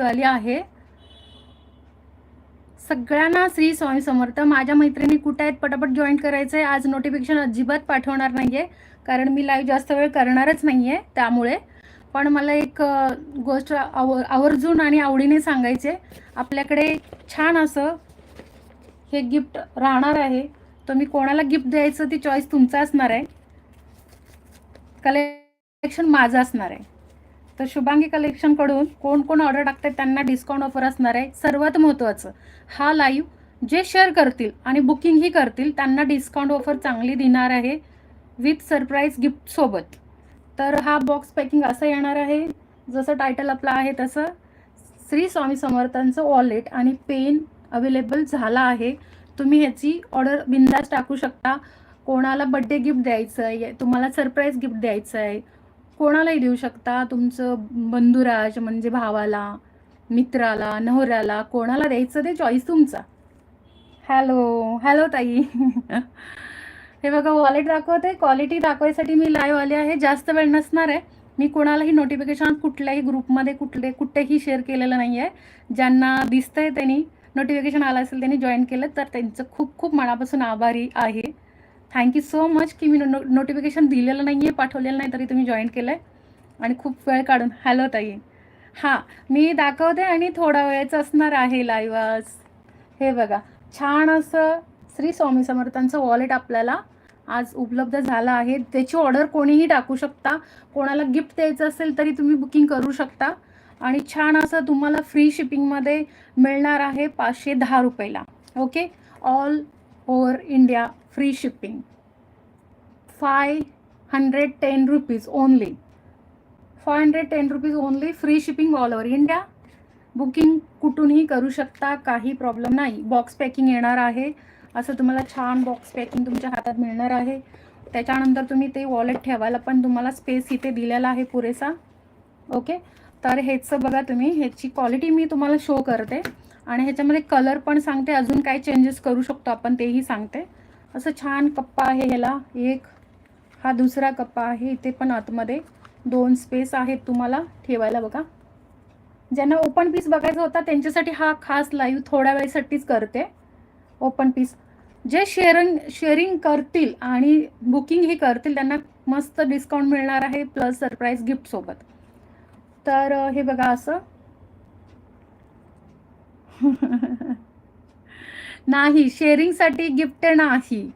आली आहे. सगळ्यांना श्री स्वामी समर्थ. माझ्या मैत्रिणी कुठे आहेत? पटापट जॉईन करायचं आहे आज नोटिफिकेशन अजिबात पाठवणार नाहीये. कारण मी लाईव्ह जास्त वेळ करणारच नाहीये त्यामुळे. पण मला एक गोष्ट आव आवर्जून आणि आवडीने सांगायचे आपल्याकडे छान असं हे गिफ्ट राहणार आहे. तर मी कोणाला गिफ्ट द्यायचं? ती चॉईस तुमचा असणार आहे. कलेक्शन माझं असणार आहे. तर शुभांगी कलेक्शनकडून कोण कोण ऑर्डर टाकतात त्यांना डिस्काउंट ऑफर असणार आहे. सर्वात महत्त्वाचं हा लाईव्ह जे शेअर करतील आणि बुकिंगही करतील त्यांना डिस्काउंट ऑफर चांगली देणार आहे विथ सरप्राईज गिफ्टसोबत तर हा बॉक्स पॅकिंग असं येणार आहे जसं टायटल आपलं आहे तसं श्री स्वामी समर्थांचं वॉलेट आणि पेन अवेलेबल झाला आहे. तुम्ही ह्याची ऑर्डर बिंदास टाकू शकता. कोणाला बड्डे गिफ्ट द्यायचं आहे तुम्हाला सरप्राईज गिफ्ट द्यायचं आहे कोणालाही देऊ शकता. तुमचं बंधुराज म्हणजे भावाला मित्राला नवऱ्याला कोणाला द्यायचं ते चॉईस तुमचा. हॅलो हॅलो ताई. हे बघा वॉलेट दाखवते क्वालिटी दाखवायसाठी मी लाईव्ह आले आहे. जास्त वेळ नसणार आहे. मी कोणालाही नोटिफिकेशन कुठल्याही ग्रुपमध्ये कुठले कुठेही शेअर केलेलं नाही आहे ज्यांना दिसतंय त्यांनी नोटिफिकेशन आलं असेल त्यांनी जॉईन केलं तर त्यांचं खूप खूप मनापासून आभारी आहे. थँक्यू सो मच की मी नो नोटिफिकेशन दिलेलं नाही आहे पाठवलेलं नाही तरी तुम्ही जॉईन केलं आहे आणि खूप वेळ काढून हॅलो ताई. हां मी दाखवते आणि थोडा वेळच असणार आहे लाईव्ह आज. हे बघा छान असं श्री स्वामी समर्थांचं वॉलेट आपल्याला आज उपलब्ध झालं आहे. त्याची ऑर्डर कोणीही टाकू शकता. कोणाला गिफ्ट द्यायचं असेल तरी तुम्ही बुकिंग करू शकता. आणि छान असं तुम्हाला फ्री शिपिंगमध्ये मिळणार आहे पाचशे दहा रुपयाला. Okay all over India free shipping five hundred ten rupees only five hundred ten rupees only free shipping all over India booking कुठूनही करू शकता काही प्रॉब्लेम नाही. बॉक्स पॅकिंग येणार आहे. असं तुम्हाला छान बॉक्स पॅकिंग तुमच्या हातात मिळणार आहे. त्याच्यानंतर तुम्ही ते वॉलेट ठेवायला पण तुम्हाला स्पेस इथे दिलेला आहे पुरेसा. ओके तर ह्याचं बघा तुम्ही. ह्याची क्वालिटी मी तुम्हाला शो करते. आणि ह्याच्यामध्ये कलर पण सांगते अजून काय चेंजेस करू शकतो आपण तेही सांगते. असं छान कप्पा आहे ह्याला. एक हा दुसरा कप्पा आहे इथे पण आतमध्ये. दोन स्पेस आहेत तुम्हाला ठेवायला बघा. ज्यांना ओपन पीस बघायचा होता त्यांच्यासाठी हा खास लाईव्ह थोड्या वेळेसाठीच करते. ओपन पीस जे शेअरिंग शेअरिंग करतील आणि बुकिंग ही करतील त्यांना मस्त डिस्काउंट मिळणार आहे प्लस सरप्राईज गिफ्टसोबत तर हे बघा असं. नाही शेअरिंगसाठी गिफ्ट नाही.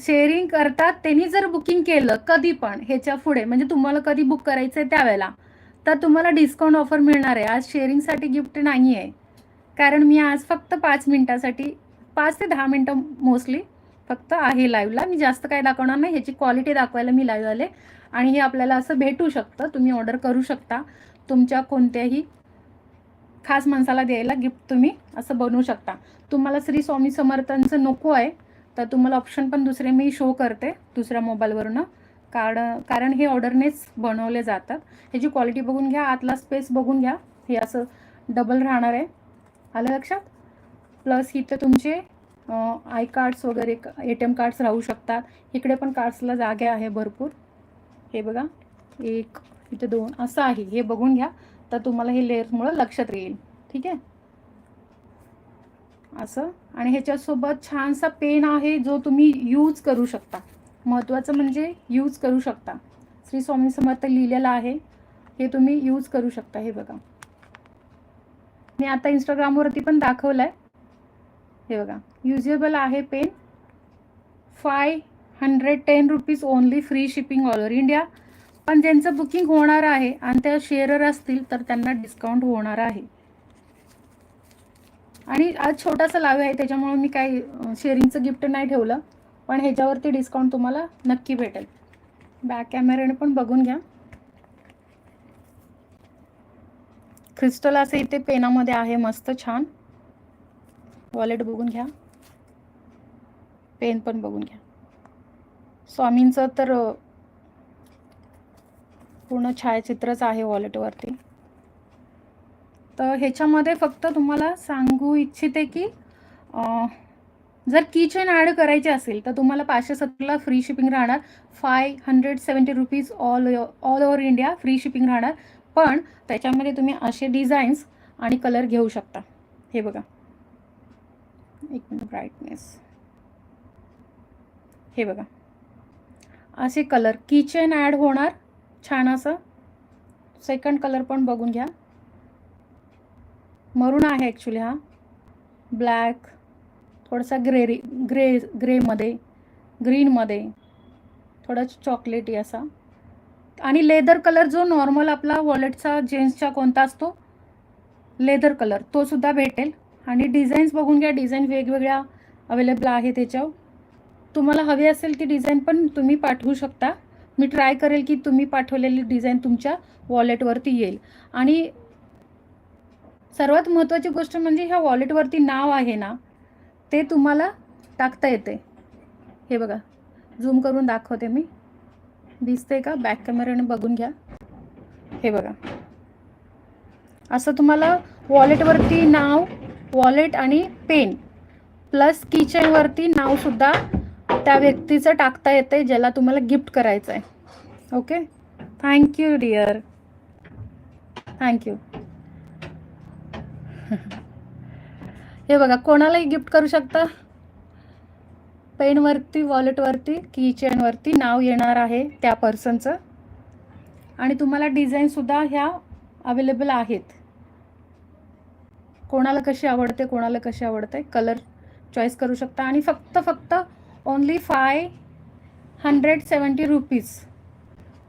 शेअरिंग करतात त्यांनी जर बुकिंग केलं कधी पण ह्याच्या पुढे म्हणजे तुम्हाला कधी बुक करायचं आहे त्यावेळेला तर तुम्हाला डिस्काउंट ऑफर मिळणार आहे. आज शेअरिंगसाठी गिफ्ट नाही आहे कारण मी आज फक्त पाच मिनटासाठी पाच ते दहा मिनटं मोस्टली फक्त आहे लाईव्हला मी जास्त काय दाखवणार नाही. ह्याची क्वालिटी दाखवायला मी लाईव्ह आले. आणि हे आपल्याला असं भेटू शकतं. तुम्ही ऑर्डर करू शकता. तुमच्या कोणत्याही खास माणसाला द्यायला गिफ्ट तुम्ही असं बनवू शकता. तुम्हाला श्री स्वामी समर्थांचं नको आहे तर तुम्हाला ऑप्शन पण दुसरे मी शो करते दुसऱ्या मोबाईलवरनं कारण कारण हे ऑर्डरनेच बनवले जातात. ह्याची क्वालिटी बघून घ्या आतला स्पेस बघून घ्या. हे असं डबल राहणार आहे. आलं लक्षात? प्लस इथं तुमचे आय कार्ड्स वगैरे ए टी एम कार्ड्स राहू शकतात. इकडे पण कार्ड्सला जागा आहे भरपूर. हे बघा. एक इथे दोन असं आहे. हे बघून घ्या. तर तुम्हाला हे लेअर्समुळं लक्षात येईल ठीक आहे? असं. आणि ह्याच्यासोबत छानसा पेन आहे जो तुम्ही यूज करू शकता. महत्त्वाचं म्हणजे यूज करू शकता. श्री स्वामी समर्थ लिहिलेलं आहे. हे तुम्ही यूज करू शकता हे बघा. मी आता इंस्टाग्रामवरती पण दाखवलं आहे हे बघा. युजेबल आहे pen. Five hundred ten rupees only free shipping all over India. पण ज्यांचं बुकिंग होणार आहे आणि त्या शेअरर असतील तर त्यांना डिस्काउंट होणार आहे. आणि आज छोटासा लावे आहे त्याच्यामुळे मी काही शेअरिंगचं गिफ्ट नाही ठेवलं. पण ह्याच्यावरती डिस्काउंट तुम्हाला नक्की भेटेल. बॅक कॅमेऱ्याने पण बघून घ्या. क्रिस्टल असं इथे पेनामध्ये आहे मस्त छान. वॉलेट बघून घ्या. पेन पण बघून घ्या. स्वामींचं तर पूर्ण छायाचित्रच आहे वॉलेटवरती. तर ह्याच्यामध्ये फक्त तुम्हाला सांगू इच्छिते की जर किचन ॲड करायची असेल तर तुम्हाला पाचशे सत्तरला फ्री शिपिंग राहणार. Five hundred seventy rupees all all over India free shipping राहणार. पण त्याच्यामध्ये तुम्ही असे डिझाईन्स आणि कलर घेऊ शकता. हे बघा. एक मिनिट ब्राईटनेस हे बघा. असे कलर किचन ॲड होणार. छान असं. सेकंड कलर पण बघून घ्या. मरून आहे ॲक्च्युली हा. ब्लॅक थोडासा ग्रेरी ग्रे ग्रेमध्ये ग्रीनमध्ये थोडा चॉकलेटी असा. आणि लेदर कलर जो नॉर्मल आपला वॉलेटचा जेन्ट्सचा कोणता असतो? लेदर कलर तो सुद्धा भेटेल. आणि डिझाईन्स बघून घ्या. डिझाईन वेगवेगळ्या अवेलेबल आहे त्याच्यावर. तुम्हाला हवी असेल ती डिझाईन पण तुम्ही पाठवू शकता. मी ट्राय करेल की तुम्ही पाठवलेली डिझाईन तुमच्या वॉलेटवरती येईल. आणि सर्वात महत्त्वाची गोष्ट म्हणजे ह्या वॉलेटवरती नाव आहे ना ते तुम्हाला टाकता येते. हे बघा झूम करून दाखवते मी. दिसते का? बॅक कॅमेऱ्याने बघून घ्या. हे बघा. असं तुम्हाला वॉलेटवरती नाव वॉलेट आणि पेन प्लस किचनवरती नावसुद्धा त्या व्यक्तीचं टाकता येते ज्याला तुम्हाला गिफ्ट करायचं आहे ओके थँक्यू डिअर थँक्यू हे बघा कोणालाही गिफ्ट करू शकता? पेनवरती वॉलेटवरती किचनवरती नाव येणार आहे त्या पर्सनचं. आणि तुम्हाला डिझाईनसुद्धा ह्या अवेलेबल आहेत. कोणाला कशी आवडते कोणाला कशी आवडते कलर चॉईस करू शकता. आणि फक्त फक्त only five hundred seventy rupees.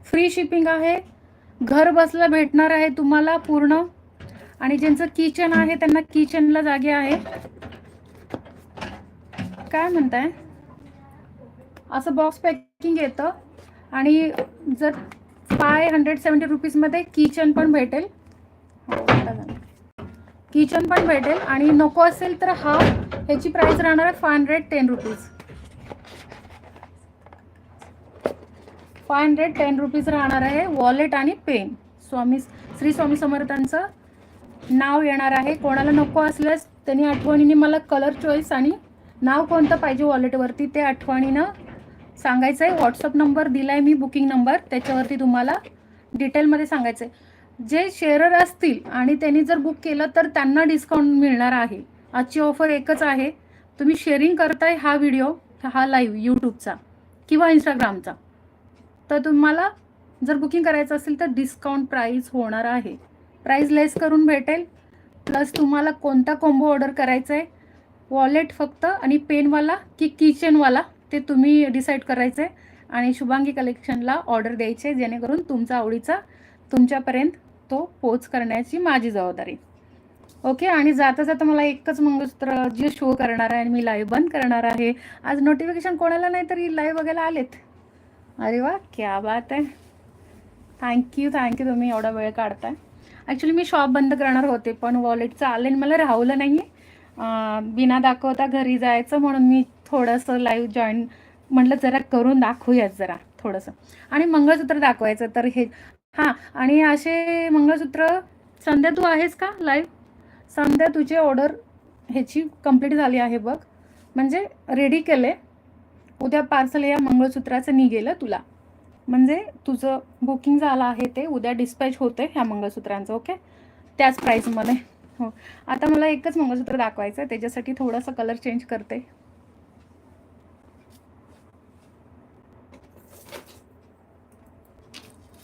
Free shipping आहे. घर बसला भेटणार आहे तुम्हाला पूर्ण. आणि ज्यांचं किचन आहे त्यांना किचनला जागे आहे. काय म्हणताय? असं बॉक्स पॅकिंग येतं. आणि जर फाय हंड्रेड सेवन्टी रुपीजमध्ये किचन पण भेटेल. हो, किचन पण भेटेल. आणि नको असेल तर हा ह्याची प्राईस राहणार आहे five hundred ten rupees five hundred ten rupees राहणार आहे वॉलेट आणि पेन. स्वामी श्री स्वामी समर्थांचं नाव येणार आहे. कोणाला नको असल्यास त्यांनी आठवणीने मला कलर चॉईस आणि नाव कोणतं पाहिजे वॉलेटवरती ते आठवणीनं सांगायचं आहे व्हॉट्सअप नंबर दिला आहे मी बुकिंग नंबर त्याच्यावरती तुम्हाला डिटेलमध्ये सांगायचं आहे जे शेअरर असतील आणि त्यांनी जर बुक केलं तर त्यांना डिस्काउंट मिळणार आहे. आजची ऑफर एकच आहे. तुम्ही शेअरिंग करताय हा व्हिडिओ हा लाईव्ह यूट्यूबचा किंवा इंस्टाग्रामचा तर तुम्हाला जर बुकिंग करायचं असेल तर डिस्काउंट प्राईज होणार आहे. प्राईज लेस करून भेटेल. प्लस तुम्हाला कोणता कॉम्बो ऑर्डर करायचा आहे वॉलेट फक्त आणि पेनवाला की किचनवाला ते तुम्ही डिसाईड करायचं आहे आणि शुभांगी कलेक्शनला ऑर्डर द्यायचे जेणेकरून तुमचा आवडीचा तुमच्यापर्यंत तो पोच करण्याची माझी जबाबदारी. ओके आणि जाता जाता मला एकच मंगळसूत्र जे शो करणार आहे आणि मी लाईव्ह बंद करणार आहे. आज नोटिफिकेशन कोणाला नाही तरी लाईव्ह बघायला आलेत. अरे वा क्या बात आहे थँक्यू थँक्यू तुम्ही एवढा वेळ काढताय. ॲक्च्युली मी शॉप बंद करणार होते पण वॉलेटचं आले आणि मला राहवलं नाही आहे बिना दाखवता घरी जायचं म्हणून मी थोडंसं लाईव्ह जॉईन म्हटलं जरा करून दाखवूयात जरा थोडंसं. आणि मंगळसूत्र दाखवायचं तर हे हां आणि असे मंगळसूत्र संध्या तू आहेस का लाईव्ह संध्या तुझी ऑर्डर ह्याची कंप्लीट झाली आहे बघ. म्हणजे रेडी केले. उद्या पार्सल या मंगळसूत्राचं निघेलं तुला. म्हणजे तुझं बुकिंग झालं आहे ते उद्या डिस्पॅच होते ह्या मंगळसूत्रांचं ओके त्याच प्राईजमध्ये हो. आता मला एकच मंगळसूत्र दाखवायचं आहे त्याच्यासाठी थोडासा कलर चेंज करते.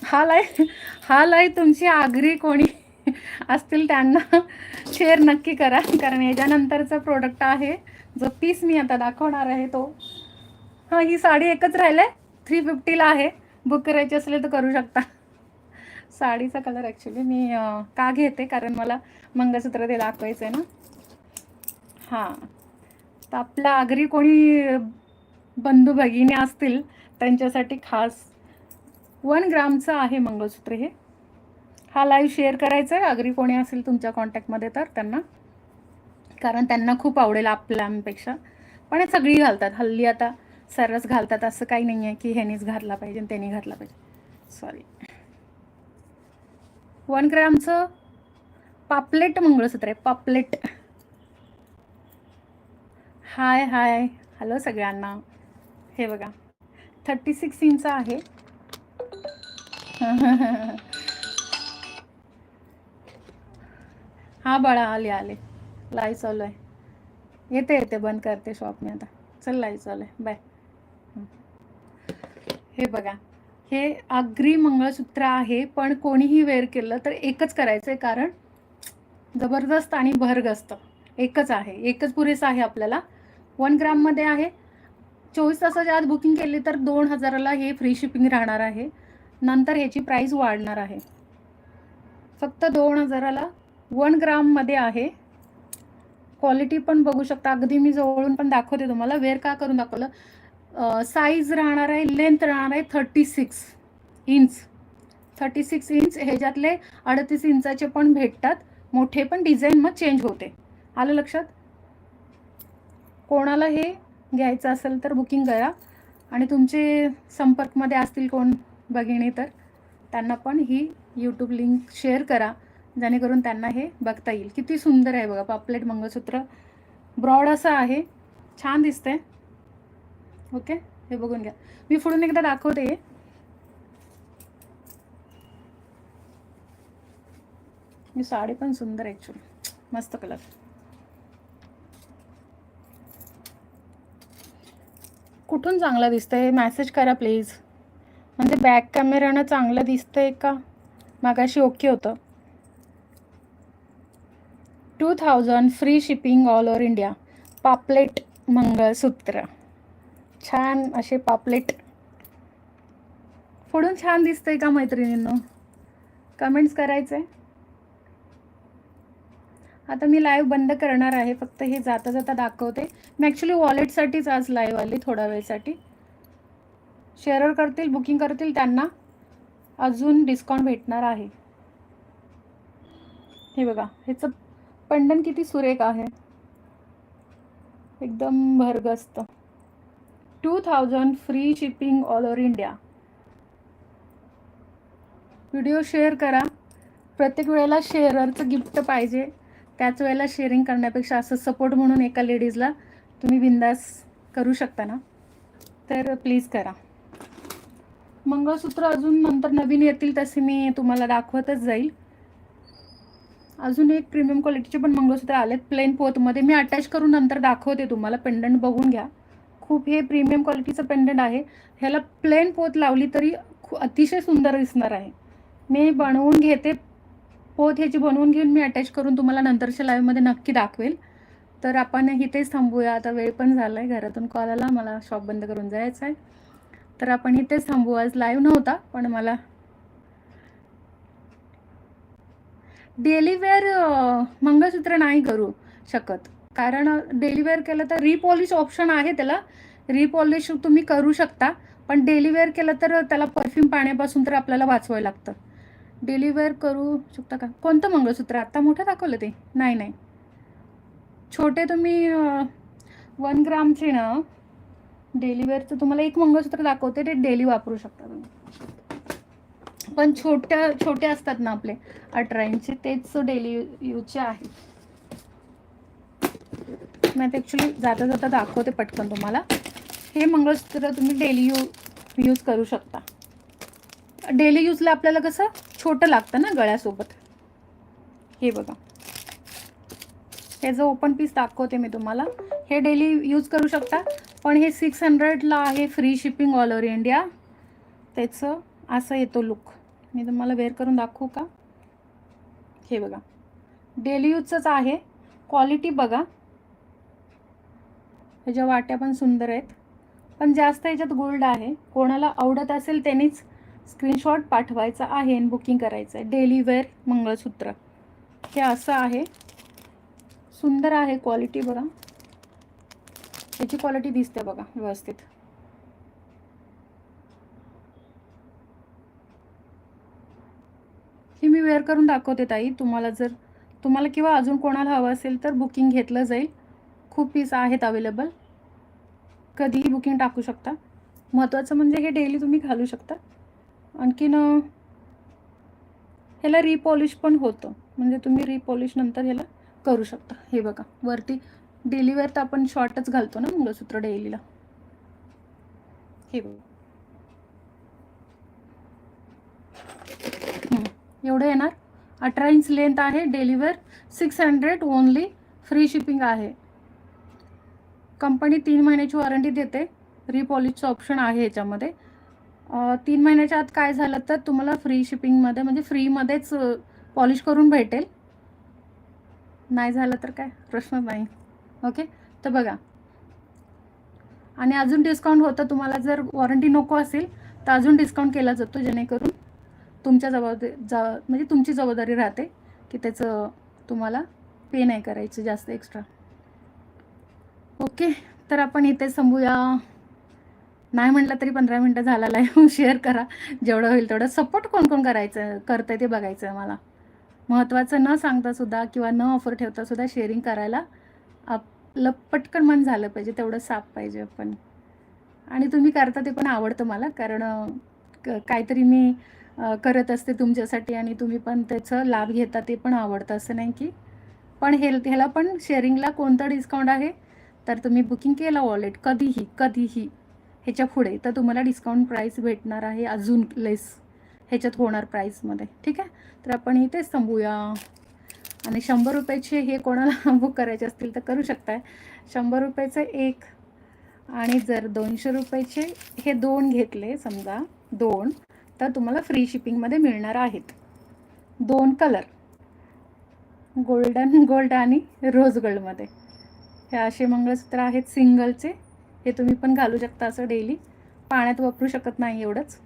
हा लाय हा लाय तुमची आगरी कोणी असतील त्यांना शेअर नक्की करा. कारण याच्यानंतरचा प्रोडक्ट आहे. जो पीस मी आता दाखवणार आहे तो हां ही साडी एकच राहिलं आहे थ्री फिफ्टीला आहे. बुक करायची असले तर करू शकता. साडीचा कलर ॲक्च्युली मी का घेते? कारण मला मंगळसूत्र ते दाखवायचं आहे ना. हां. तर आपल्या आगरी कोणी बंधू भगिनी असतील त्यांच्यासाठी खास वन ग्रामचं आहे मंगळसूत्र हे. हा लाईव्ह शेअर करायचा आहे अगरी कोणी असेल तुमच्या कॉन्टॅक्टमध्ये तर त्यांना. कारण त्यांना खूप आवडेल आपल्यापेक्षा. पण हे सगळी घालतात. हल्ली आता सर्वच घालतात असं काही नाही आहे की ह्यानीच घातला पाहिजे आणि त्यांनी घातला पाहिजे. सॉरी वन ग्रामचं पापलेट मंगळसूत्र आहे पापलेट. हाय हाय हॅलो सगळ्यांना. हे बघा. थर्टी सिक्स इंच आहे. हा बाळा आले आले. लाई चालू आहे. येते येते. बंद करते शॉप मी आता. चल लाई चालू आहे. बाय हे बघा. हे अग्री मंगळसूत्र आहे पण कोणीही वेअर केलं तर एकच करायचं आहे कारण जबरदस्त आणि भरगस्त एकच आहे. एकच पुरेसं आहे आपल्याला. वन ग्राममध्ये आहे. चोवीस तासाच्या आत बुकिंग केली तर दोन हजाराला हे फ्री शिपिंग राहणार आहे. नंतर ह्याची प्राईस वाढणार आहे. फक्त दोन हजाराला वन ग्राममध्ये आहे. क्वालिटी पण बघू शकता. अगदी मी जवळून पण दाखवते तुम्हाला. वेअर का करून दाखवलं? साईज राहणार आहे लेंथ राहणार आहे thirty six inch thirty six inch ह्याच्यातले अडतीस इंचाचे पण भेटतात. मोठे पण डिझाईन मग चेंज होते. आलं लक्षात? कोणाला हे घ्यायचं असेल तर बुकिंग करा. आणि तुमचे संपर्कमध्ये असतील कोण भगिनी तर त्यांना पण ही यूट्यूब लिंक शेअर करा. जेणेकरून त्यांना हे बघता येईल. किती सुंदर आहे बघा पापलेट मंगळसूत्र. ब्रॉड असं आहे. छान दिसतंय. ओके? हे बघून घ्या. मी पुढून एकदा दाखवते. मी साडी पण सुंदर ॲक्च्युली मस्त कलर कुठून चांगलं दिसतंय? मॅसेज करा प्लीज म्हणजे बॅक कॅमेरानं चांगलं दिसतंय का? मागाशी ओके होतं. Two thousand free shipping all over India पापलेट मंगळसूत्र. छान असे पापलेट. पुढून छान दिसतंय का मैत्रिणींनो? कमेंट्स करायचे आता मी लाईव्ह बंद करणार आहे फक्त हे जाता जाता दाखवते. मी ॲक्च्युली वॉलेटसाठीच आज लाईव्ह आली थोड्या वेळसाठी. शेअर करतील बुकिंग करतील त्यांना. अजून डिस्काउंट भेटणार आहे. हे बघा ह्याचं पंडन किती सुरेख आहे. एकदम भरगस्त. Two thousand free shipping all over India. Video share करा. प्रत्येक वेळेला शेअररचं गिफ्ट पाहिजे. त्याच वेळेला शेअरिंग करण्यापेक्षा असं सपोर्ट म्हणून एका लेडीजला तुम्ही बिंदास करू शकता ना? तर प्लीज करा. मंगळसूत्र अजून नंतर नवीन येतील तसे मी तुम्हाला दाखवतच जाईल. अजून एक प्रीमियम क्वालिटीचे पण मंगळसूत्र आलेत. प्लेन पोतमध्ये. मी अटॅच करून नंतर दाखवते तुम्हाला. पेंडंट बघून घ्या. खूप हे प्रीमियम क्वालिटीचं पेंडंट आहे. ह्याला प्लेन पोत लावली तरी अतिशय सुंदर दिसणार आहे. मी बनवून घेते. पोत ह्याची बनवून घेऊन मी अटॅच करून तुम्हाला नंतरच्या लाईव्हमध्ये नक्की दाखवेल. तर आपण इथेच थांबूया. आता वेळ पण झाला आहे घरातून कॉल आला. मला शॉप बंद करून जायचं आहे. तर आपण इथेच थांबू. आज लाईव्ह नव्हता पण मला डेली वेअर मंगळसूत्र नाही करू शकत. कारण डेली केलं तर रिपॉलिश ऑप्शन आहे त्याला. रिपॉलिश तुम्ही करू शकता पण डेलीवेअर केलं तर त्याला परफ्यूम पाण्यापासून तर आपल्याला वाचवावं लागतं. डेलीवेअर करू शकता का? कोणतं मंगळसूत्र? आत्ता मोठं दाखवलं ते? नाही नाही. छोटे तुम्ही वन ग्रामचे ना डेलीवेअरचं तुम्हाला एक मंगळसूत्र दाखवते ते डेली वापरू शकता तुम्ही. पण छोट्या छोटे असतात ना आपले अठरा इंचचे तेच डेली यूजचे आहेत मी आता ॲक्च्युली जाता जाता दाखवते पटकन तुम्हाला. हे मंगळसूत्र तुम्ही डेली यू यूज करू शकता. डेली यूजला आपल्याला कसं छोटं लागतं ना गळ्यासोबत. हे बघा. त्याचं ओपन पीस दाखवते मी तुम्हाला. हे डेली यूज करू शकता. पण हे सिक्स हंड्रेडला आहे free shipping all over India त्याचं असं येतो लुक मी तुम्हाला वेअर करून दाखवू का? हे बघा. डेली यूजचंच आहे. क्वालिटी बघा. ह्याच्या वाट्या पण सुंदर आहेत. पण जास्त ह्याच्यात गोल्ड आहे. कोणाला आवडत असेल त्यांनीच स्क्रीनशॉट पाठवायचा आहे आणि बुकिंग करायचं आहे. डेली वेअर मंगळसूत्र. हे असं आहे. सुंदर आहे क्वालिटी बघा. याची क्वालिटी दिसते बघा व्यवस्थित. ही मी वेअर करून दाखवते ताई. तुम्हाला जर तुम्हाला किंवा अजून कोणाला हवं असेल तर बुकिंग घेतलं जाईल. खूप पीस आहेत अवेलेबल कधीही बुकिंग टाकू शकता. महत्त्वाचं म्हणजे हे डेली तुम्ही घालू शकता. आणखीन ह्याला रिपॉलिश पण होतं. म्हणजे तुम्ही रिपॉलिश नंतर ह्याला करू शकता. हे बघा वरती डेलीवर तर आपण शॉर्टच घालतो ना मंगळसूत्र डेलीला हे बघा. एवढं येणार. अठरा इंच लेंथ आहे deliver six hundred only free shipping आहे. कंपनी तीन महिन्याची वॉरंटी देते. रिपॉलिशचं ऑप्शन आहे याच्यामध्ये. तीन महिन्याच्या आत काय झालं तर तुम्हाला फ्री शिपिंगमध्ये म्हणजे फ्रीमध्येच पॉलिश करून भेटेल. नाही झालं तर काय? प्रश्न नाही. ओके तर बघा. आणि अजून डिस्काउंट होतं तुम्हाला जर वॉरंटी नको असेल तर अजून डिस्काउंट केला जातो जेणेकरून तुमच्या जबाबदारी जा म्हणजे तुमची जबाबदारी राहते की त्याचं तुम्हाला पे नाही करायचं जास्त एक्स्ट्रा ओके तर आपण इथे संपूया. नाही म्हटलं तरी पंधरा मिनटं झालेला आहे. शेअर करा. जेवढं होईल तेवढं. सपोर्ट कोण कोण करायचं? करतं ते बघायचं आहे मला. महत्त्वाचं न सांगता सुद्धा किंवा न ऑफर ठेवता सुद्धा शेअरिंग करायला आपलं पटकन मन झालं पाहिजे. तेवढं साफ पाहिजे आपण. आणि तुम्ही करता ते पण आवडतं मला. कारण क- काहीतरी मी करत असते तुमच्यासाठी आणि तुम्ही पण त्याचं लाभ घेता ते पण आवडतं. असं नाही की. पण हे ह्याला पण शेअरिंगला कोणतं डिस्काउंट आहे? तर तुम्ही बुकिंग केलं वॉलेट कधीही कधीही. ह्याच्या पुढे तर तुम्हाला डिस्काउंट प्राईस भेटणार आहे अजून लेस ह्याच्यात होणार प्राईसमध्ये ठीक आहे? तर आपण इथेच थांबूया. आणि शंभर रुपयाचे हे कोणाला बुक करायचे असतील तर करू शकताय. शंभर रुपयाचं एक आणि जर दोनशे रुपयाचे हे दोन घेतले समजा दोन तर तुम्हाला फ्री शिपिंगमध्ये मिळणार आहेत. दोन कलर गोल्डन गोल्ड आणि रोज गोल्डमध्ये हे असे मंगळसूत्र आहेत सिंगलचे. हे तुम्ही पण घालू शकता असं डेली पाण्यात वापरू शकत नाही एवढंच.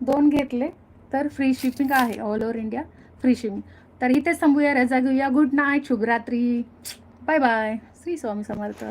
दोन घेतले तर फ्री शिपिंग आहे all over India free shipping तर इथेच संपूया रजा घेऊया. गुड नाईट शुभरात्री. Bye bye Shri Swami Samarth.